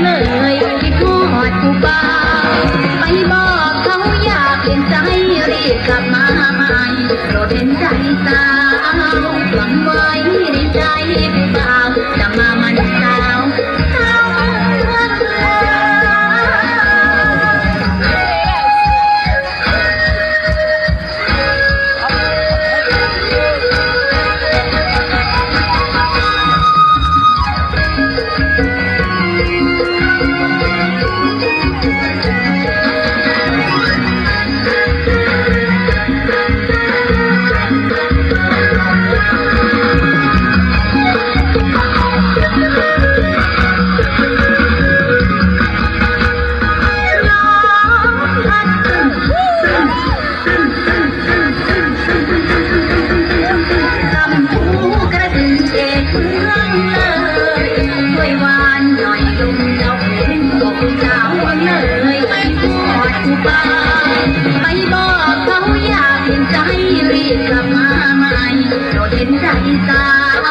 เมื่อยที่ทอดกูเบไปบอกเขายากเห็นใจรีกลับมาใหม่รดเห็นใจสาวหวังไว้ในใจ ไปบอกเขาอยากเห็นใจรีบกลับมาใหม่โรดเห็นใจสาว